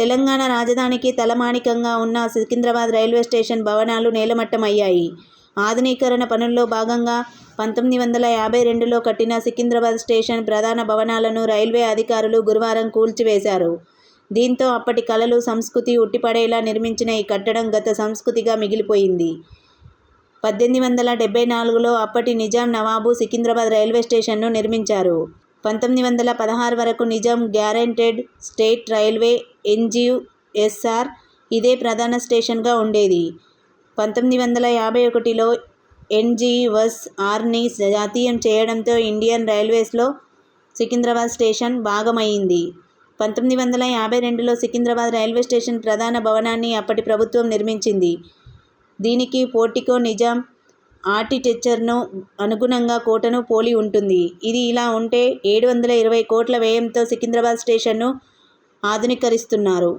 తెలంగాణ రాజధానికి తలమానికంగా ఉన్న సికింద్రాబాద్ రైల్వే స్టేషన్ భవనాలు నేలమట్టమయ్యాయి. ఆధునీకరణ పనుల్లో భాగంగా పంతొమ్మిది వందల యాభై రెండులో కట్టిన సికింద్రాబాద్ స్టేషన్ ప్రధాన భవనాలను రైల్వే అధికారులు గురువారం కూల్చివేశారు. దీంతో అప్పటి కళలు, సంస్కృతి ఉట్టిపడేలా నిర్మించిన ఈ కట్టడం గత సంస్కృతిగా మిగిలిపోయింది. పద్దెనిమిది వందల డెబ్బై నాలుగులో అప్పటి నిజాం నవాబు సికింద్రాబాద్ రైల్వే స్టేషన్ను నిర్మించారు. పంతొమ్మిది వందల పదహారు వరకు Nizam guaranteed state railway NGSR ఇదే ప్రధాన స్టేషన్గా ఉండేది. పంతొమ్మిది వందల యాభై ఒకటిలో ఎన్జీవస్ ఆర్ని జాతీయం చేయడంతో ఇండియన్ రైల్వేస్లో సికింద్రాబాద్ స్టేషన్ భాగమైంది పంతొమ్మిది వందల యాభై రెండులో సికింద్రాబాద్ రైల్వే స్టేషన్ ప్రధాన భవనాన్ని అప్పటి ప్రభుత్వం నిర్మించింది. దీనికి పోర్టికో నిజాం ఆర్టిటెక్చర్ను అనుగుణంగా కోటను పోలి ఉంటుంది. ఇది ఇలా ఉంటే ఏడు వందల ఇరవై కోట్ల వ్యయంతో సికింద్రాబాద్ స్టేషన్ను ఆధునీకరిస్తున్నారు.